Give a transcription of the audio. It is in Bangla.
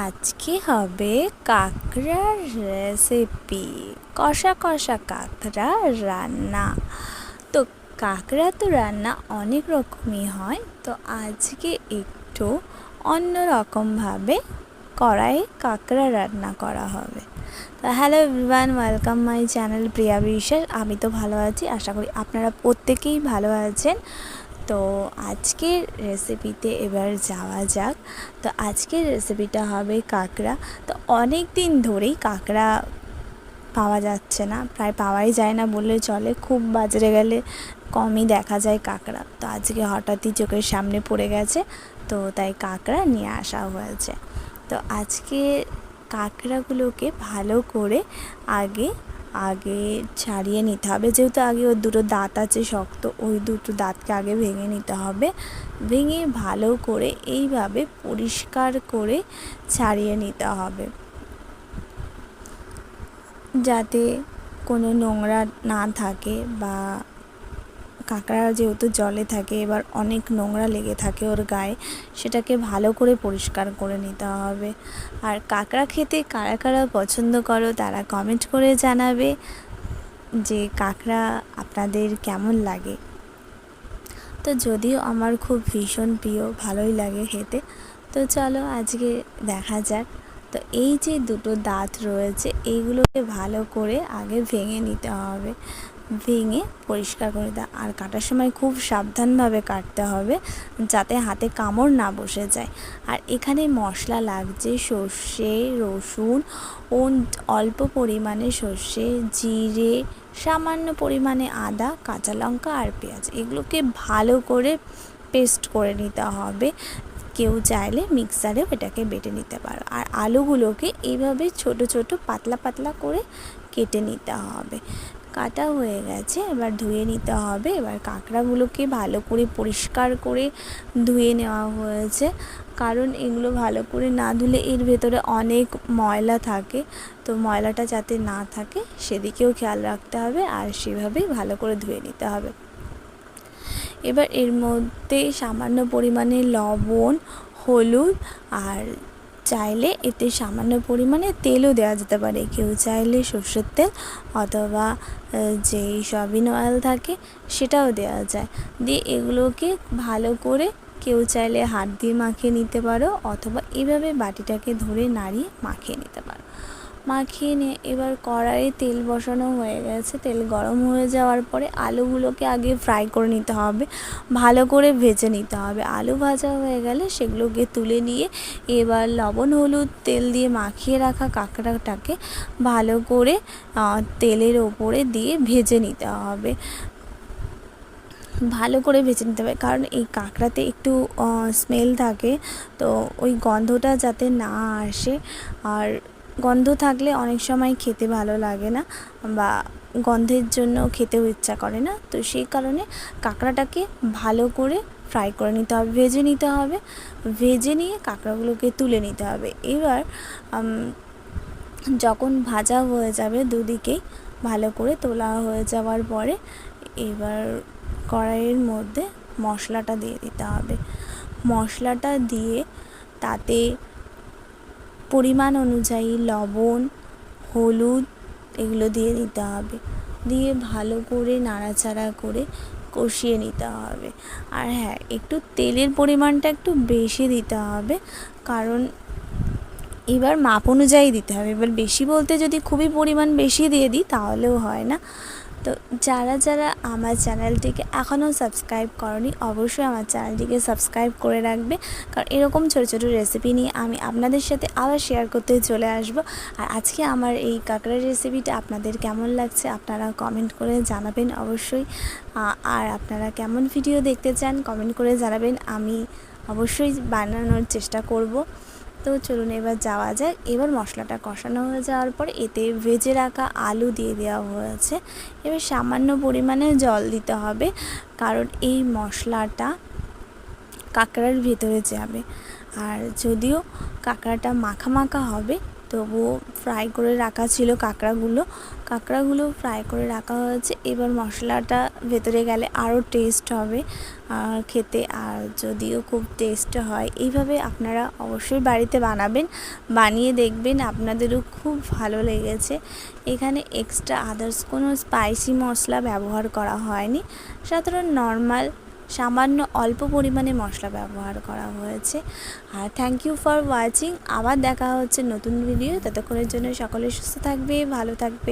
আজকে হবে কাঁকড়ার রেসিপি কষা কষা কাঁকড়া রান্না। তো কাঁকড়া তো রান্না অনেক রকমই হয়, তো আজকে একটু অন্য রকমভাবে কাঁকড়া রান্না করা হবে। তো hello everyone welcome my channel Priya Biswas আমি তো ভালো আছি, আশা করি আপনারা প্রত্যেকেই ভালো আছেন। তো আজকের রেসিপিতে এবার যাওয়া যাক। তো আজকের রেসিপিটা হবে কাঁকড়া। তো অনেক দিন ধরেই কাঁকড়া পাওয়া যাচ্ছে না, প্রায় পাওয়াই যায় না বললে চলে। খুব বাজারে গেলে কমই দেখা যায় কাঁকড়া। তো আজকে হঠাৎই চোখের সামনে পড়ে গেছে, তো তাই কাঁকড়া নিয়ে আসা হয়েছে। তো আজকে কাঁকড়াগুলোকে ভালো করে আগে আগে ছাড়িয়ে নিতে হবে। যেহেতু আগে ওর দুটো দাঁত আছে শক্ত, ওই দুটো দাঁতকে আগে ভেঙে নিতে হবে। ভেঙে ভালো করে এইভাবে পরিষ্কার করে ছাড়িয়ে নিতে হবে। যাতে কোনো নোংরা না থাকে বা কাঁকড়া যেহেতু জলে থাকে, এবার অনেক নোংরা লেগে থাকে ওর গায়ে, সেটাকে ভালো করে পরিষ্কার করে নিতে হবে। আর কাঁকড়া খেতে কারা কারা পছন্দ করো তারা কমেন্ট করে জানাবে যে কাঁকড়া আপনাদের কেমন লাগে। তো যদিও আমার খুব ভীষণ প্রিয়, ভালোই লাগে খেতে, তো চলো আজকে দেখা যাক। তো এই যে দুটো দাঁত রয়েছে, এইগুলোকে ভালো করে আগে ভেঙে নিতে হবে। ভেঙে পরিষ্কার করে দেয়। আর কাটার সময় খুব সাবধানভাবে কাটতে হবে যাতে হাতে কামড় না বসে যায়। আর এখানে মশলা লাগছে সর্ষে, রসুন ও অল্প পরিমাণে সর্ষে, জিরে, সামান্য পরিমাণে আদা, কাঁচা লঙ্কা আর পেঁয়াজ। এগুলোকে ভালো করে পেস্ট করে নিতে হবে। কেউ চাইলে মিক্সারেও এটাকে বেটে নিতে পারো। আর আলুগুলোকে এইভাবে ছোট ছোট পাতলা পাতলা করে কেটে নিতে হবে। কাটা হয়ে গেছে, এবার ধুয়ে নিতে হবে। এবার কাঁকড়াগুলোকে ভালো করে পরিষ্কার করে ধুয়ে নেওয়া হয়েছে। কারণ এগুলো ভালো করে না ধুলে এর ভেতরে অনেক ময়লা থাকে। তো ময়লাটা যাতে না থাকে, সেদিকেও খেয়াল রাখতে হবে আর সেভাবেই ভালো করে ধুয়ে নিতে হবে। এবার এর মধ্যে সামান্য পরিমাণে লবণ, হলুদ আর চাইলে এতে সামান্য পরিমাণে তেলও দেওয়া যেতে পারে। কেউ চাইলে সর্ষের তেল অথবা যেই সয়াবিন অয়েল থাকে সেটাও দেওয়া যায়। দিয়ে এগুলোকে ভালো করে কেউ চাইলে হাত দিয়ে মাখিয়ে নিতে পারো অথবা এভাবে বাটিটাকে ধরে নাড়িয়ে মাখিয়ে নিতে পারো। মাখিয়ে নিয়ে এবার কড়াইয়ে তেল বসানো হয়ে গেছে। তেল গরম হয়ে যাওয়ার পরে আলুগুলোকে আগে ফ্রাই করে নিতে হবে, ভালো করে ভেজে নিতে হবে। আলু ভাজা হয়ে গেলে সেগুলোকে তুলে নিয়ে এবার লবণ, হলুদ, তেল দিয়ে মাখিয়ে রাখা কাঁকড়াটাকে ভালো করে তেলের ওপরে দিয়ে ভেজে নিতে হবে। ভালো করে ভেজে নিতে হবে, কারণ এই কাঁকড়াতে একটু স্মেল থাকে। তো ওই গন্ধটা যাতে না আসে, আর গন্ধ থাকলে অনেক সময় খেতে ভালো লাগে না বা গন্ধের জন্য খেতেও ইচ্ছা করে না। তো সেই কারণে কাঁকড়াটাকে ভালো করে ফ্রাই করে নিতে হবে, ভেজে নিতে হবে। ভেজে নিয়ে কাঁকড়াগুলোকে তুলে নিতে হবে। এবার যখন ভাজা হয়ে যাবে দুদিকেই ভালো করে তোলা হয়ে যাওয়ার পরে এবার কড়াইয়ের মধ্যে মশলাটা দিয়ে দিতে হবে। মশলাটা দিয়ে তাতে পরিমাণ অনুযায়ী লবণ, হলুদ এগুলো দিয়ে দিতে হবে। দিয়ে ভালো করে নাড়াচাড়া করে কষিয়ে নিতে হবে। আর হ্যাঁ একটু তেলের পরিমাণটা একটু বেশি দিতে হবে। কারণ এবার মাপ অনুযায়ী দিতে হবে। এবার বেশি বলতে যদি খুবই পরিমাণ বেশি দিয়ে দিই তাহলেও হয় না। তো যারা যারা আমার চ্যানেলটিকে এখনও সাবস্ক্রাইব করনি, অবশ্যই আমার চ্যানেলটিকে সাবস্ক্রাইব করে রাখবে। কারণ এরকম ছোটো ছোটো রেসিপি নিয়ে আমি আপনাদের সাথে আবার শেয়ার করতে চলে আসব। আর আজকে আমার এই কাঁকড়ার রেসিপিটা আপনাদের কেমন লাগছে আপনারা কমেন্ট করে জানাবেন অবশ্যই। আর আপনারা কেমন ভিডিও দেখতে চান কমেন্ট করে জানাবেন। আমি অবশ্যই বানানোর চেষ্টা করব। তো চলুন এবার যাওয়া যাক। এবার মশলাটা কষানো হয়ে যাওয়ার পর এতে ভেজে রাখা আলু দিয়ে দেওয়া হয়েছে। এবার সামান্য পরিমাণে জল দিতে হবে, কারণ এই মশলাটা কাঁকড়ার ভেতরে যাবে। আর যদিও কাঁকড়াটা মাখা মাখা হবে তবুও ফ্রাই করে রাখা ছিল কাঁকড়াগুলো। কাঁকড়াগুলো ফ্রাই করে রাখা হয়েছে। এবার মশলাটা ভেতরে গেলে আরও টেস্ট হবে আর খেতে। আর যদিও খুব টেস্ট হয়, এইভাবে আপনারা অবশ্যই বাড়িতে বানাবেন, বানিয়ে দেখবেন, আপনাদেরও খুব ভালো লেগেছে। এখানে এক্সট্রা আদার্স কোনো স্পাইসি মশলা ব্যবহার করা হয়নি। সাধারণ নর্মাল সামান্য অল্প পরিমাণে মশলা ব্যবহার করা হয়েছে। আর থ্যাংক ইউ ফর ওয়াচিং আবার দেখা হচ্ছে নতুন ভিডিও ততক্ষণের জন্য সকলে সুস্থ থাকবে, ভালো থাকবে।